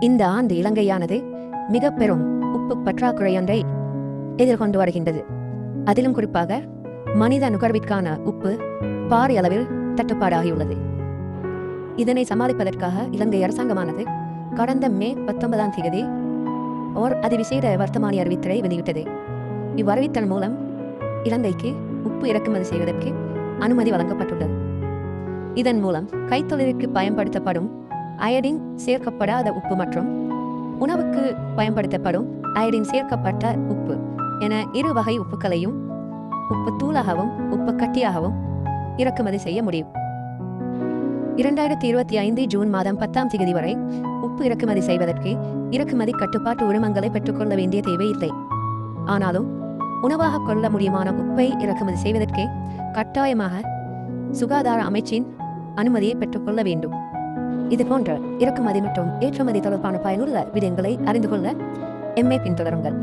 இந்த ஆண்டு இலங்கையானது மிக பெரும் உப்பு பற்றாக்குறையொன்றை எதிர்கொண்டு வருகின்றது. அதிலும் குறிப்பாக மனித நுகர்விற்கான உப்பு பாரிய அளவில் தட்டுப்பாடாகியுள்ளது. இதனை சமாளிப்பதற்காக இலங்கை அரசாங்கமானது கடந்த மே பத்தொன்பதாம் தேதி ஓர் அதிவிசேட வர்த்தமானி அறிவித்தலை வெளியிட்டது. இவ்வறிவித்தல் மூலம் இலங்கைக்கு உப்பு இறக்குமதி செய்வதற்கு அனுமதி வழங்கப்பட்டுள்ளது. இதன் மூலம் கைத்தொழிலுக்கு பயன்படுத்தப்படும் அயடின் சேர்க்கப்படாத உப்பு மற்றும் உணவுக்கு பயன்படுத்தப்படும் அயடின் சேர்க்கப்பட்ட உப்பு என இரு வகை உப்புக்களையும் உப்பு தூளாகவும் உப்பு கட்டியாகவும் இறக்குமதி செய்ய முடியும். இரண்டாயிரத்தி இருபத்தி ஐந்து ஜூன் மாதம் பத்தாம் தேதி வரை உப்பு இறக்குமதி செய்வதற்கு இறக்குமதி கட்டுப்பாட்டு உரிமங்களை பெற்றுக்கொள்ள வேண்டிய தேவையில்லை ஆனாலும் உணவாக கொள்ள முடியுமான உப்பை இறக்குமதி செய்வதற்கு கட்டாயமாக சுகாதார அமைச்சின் அனுமதியை பெற்றுக்கொள்ள வேண்டும். இது போன்ற இறக்குமதி மற்றும் ஏற்றுமதி தொடர்பான பயனுள்ள விடயங்களை அறிந்து கொள்ள எம்ஏ பின்தொடருங்கள்